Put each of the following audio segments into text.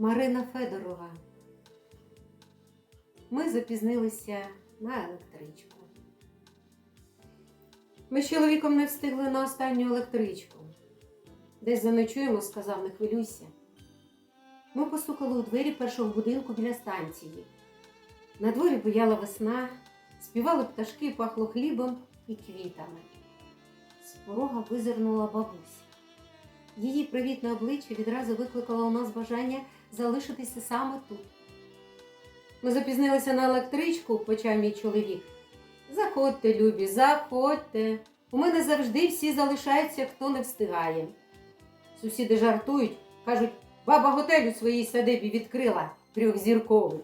Марина Федорова. Ми запізнилися на електричку. Ми з чоловіком не встигли на останню електричку. Десь заночуємо, сказав, не хвилюйся. Ми постукали у двері першого будинку біля станції. На дворі бояла весна, співали пташки, пахло хлібом і квітами. З порога визирнула бабуся. Її привітне обличчя відразу викликало у нас бажання залишитися саме тут. Ми запізнилися на електричку, почав мій чоловік. Заходьте, любі, заходьте. У мене завжди всі залишаються, хто не встигає. Сусіди жартують, кажуть, баба готель у своїй садибі відкрила трьохзірковий.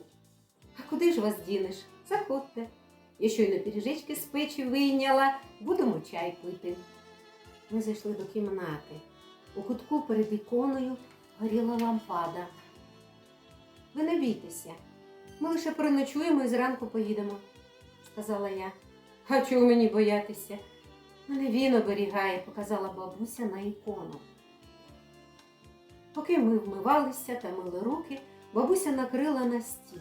А куди ж вас дінеш? Заходьте. Я щойно пиріжечки з печі вийняла, будемо чай пити. Ми зайшли до кімнати. У кутку перед іконою горіла лампада. Ви не бійтеся, ми лише переночуємо і зранку поїдемо, сказала я. А чого мені боятися? Мене він оберігає, показала бабуся на ікону. Поки ми вмивалися та мили руки, бабуся накрила на стіл.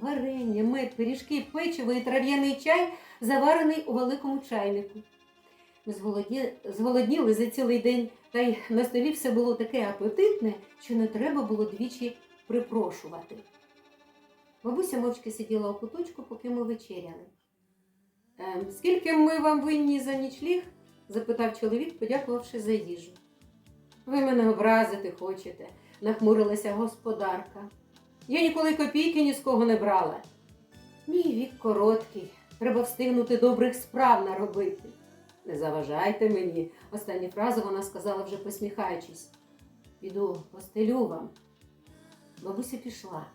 Варення, мед, пиріжки, печиво і трав'яний чай, заварений у великому чайнику. Ми зголодні... зголодніли за цілий день, та й на столі все було таке апетитне, що не треба було двічі припрошувати. Бабуся мовчки сиділа у куточку, поки ми вечеряли. «Ем, скільки ми вам винні за нічліг? запитав чоловік, подякувавши за їжу. Ви мене образити хочете, нахмурилася господарка. Я ніколи копійки ні з кого не брала. Мій вік короткий, треба встигнути добрих справ наробити. Не заважайте мені, останню фразу вона сказала вже посміхаючись. Піду, постелю вам. Бабуся пішла.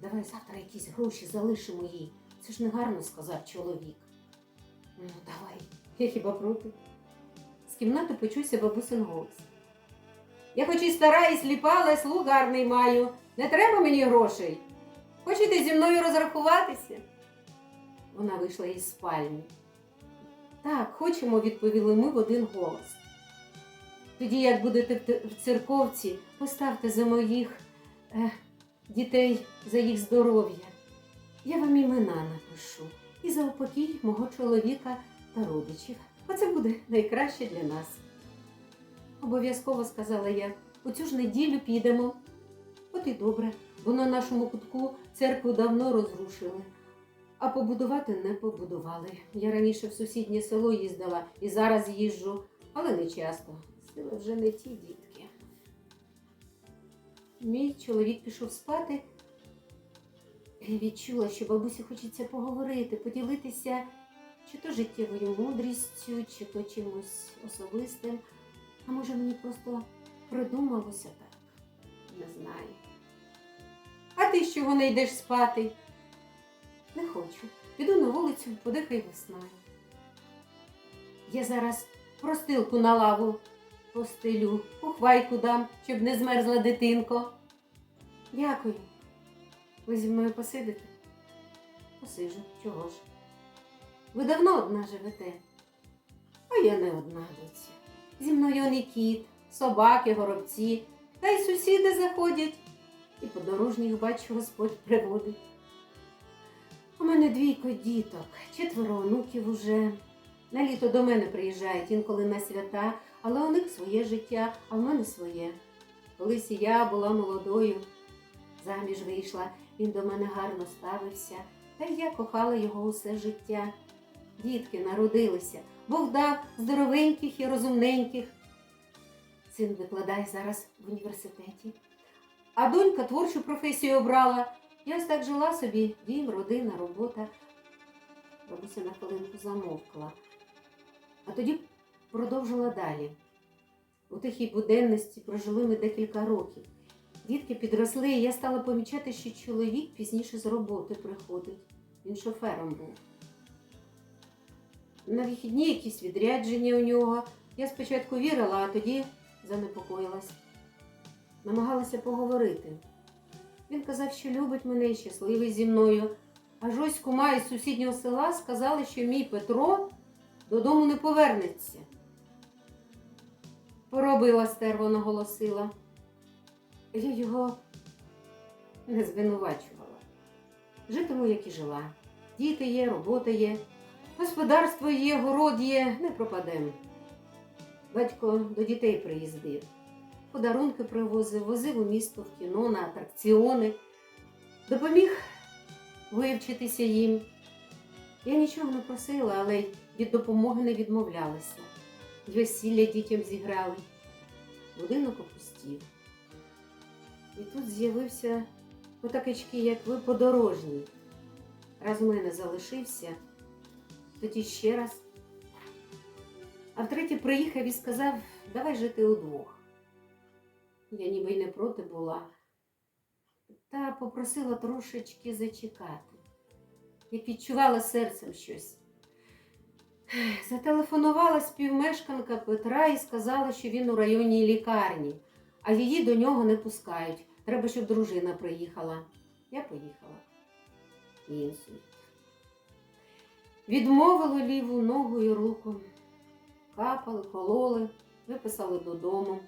Давай завтра якісь гроші залишимо їй. Це ж не гарно сказав чоловік. Ну, давай, я хіба проти. З кімнати почувся бабусин голос. Я хоч і стара, і сліпа, але слух гарний маю. Не треба мені грошей. Хочете зі мною розрахуватися? Вона вийшла із спальні. Так, хочемо, відповіли ми в один голос. Тоді, як будете в церковці, поставте за моїх е, дітей, за їх здоров'я. Я вам імена напишу і за упокій мого чоловіка та родичів. Оце буде найкраще для нас. Обов'язково сказала я, у цю ж неділю підемо. От і добре, бо на нашому кутку церкву давно розрушили, а побудувати не побудували. Я раніше в сусіднє село їздила і зараз їжджу, але не часто. Сили вже не ті дітки. Мій чоловік пішов спати. Я відчула, що бабусі хочеться поговорити, поділитися чи то життєвою мудрістю, чи то чимось особистим. А може мені просто придумалося так? Не знаю. А ти з чого не йдеш спати? Не хочу. Піду на вулицю, подихай весною. Я зараз простилку на лаву постелю, ухвайку дам, щоб не змерзла дитинко. Дякую. Ви зі мною посидите? Посижу, чого ж? Ви давно одна живете? А я не одна доця. Зі мною і кіт, собаки, горобці, та й сусіди заходять, і подорожніх, бачу, Господь приводить. У мене двійко діток, четверо онуків уже. На літо до мене приїжджають інколи на свята, але у них своє життя, а в мене своє. Колись я була молодою, заміж вийшла, він до мене гарно ставився, та й я кохала його усе життя. Дітки народилися, Бог дав здоровеньких і розумненьких. Син викладає зараз в університеті. А донька творчу професію обрала. Я ось так жила собі, дім, родина, робота. Бабуся на хвилинку замовкла, а тоді продовжила далі. У тихій буденності прожили ми декілька років. Дітки підросли, і я стала помічати, що чоловік пізніше з роботи приходить. Він шофером був. На вихідні якісь відрядження у нього. Я спочатку вірила, а тоді занепокоїлась. Намагалася поговорити. Він казав, що любить мене і щасливий зі мною. Аж ось кума із сусіднього села сказали, що мій Петро додому не повернеться. Поробила стерво, наголосила. я його не звинувачувала. Житиму, як і жила. Діти є, робота є, господарство є, город є, не пропадемо. Батько до дітей приїздив, подарунки привозив, возив у місто в кіно, на атракціони, допоміг вивчитися їм. Я нічого не просила, але від допомоги не відмовлялася. Весілля дітям зіграли. Будинок опустів. І тут з'явився отакечки, як ви, подорожній. Раз у мене залишився, тоді ще раз. А втретє приїхав і сказав, давай жити удвох. Я ніби й не проти була, та попросила трошечки зачекати, як відчувала серцем щось. Зателефонувала співмешканка Петра і сказала, що він у районній лікарні, а її до нього не пускають. Треба, щоб дружина приїхала. Я поїхала. Інсульт. Відмовили ліву ногу і руку. Капали, кололи, виписали додому.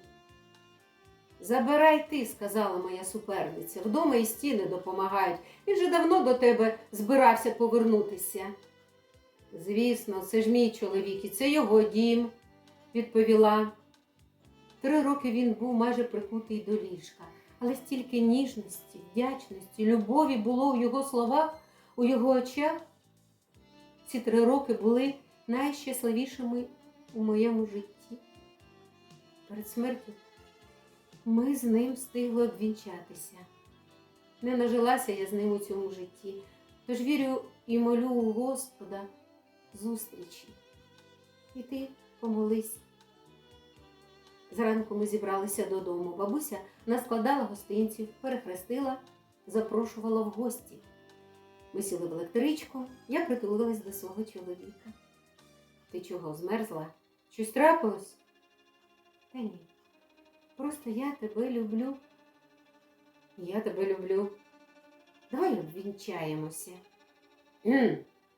Забирай ти, сказала моя суперниця. Вдома і стіни допомагають. Він же давно до тебе збирався повернутися. Звісно, це ж мій чоловік і це його дім, відповіла. Три роки він був майже прикутий до ліжка, але стільки ніжності, вдячності, любові було в його словах, у його очах. Ці три роки були найщасливішими у моєму житті. Перед смертю ми з ним встигли обвінчатися. Не нажилася я з ним у цьому житті, тож вірю і молю у Господа зустрічі. І ти помолись. Зранку ми зібралися додому. Бабуся наскладала гостинців, перехрестила, запрошувала в гості. Ми сіли в електричку, я притулилась до свого чоловіка. Ти чого, змерзла? Щось трапилось? Та ні. Просто я тебе люблю. Я тебе люблю. Давай обвінчаємося.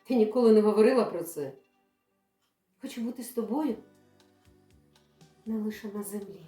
Ти ніколи не говорила про це. Хочу бути з тобою не лише на землі.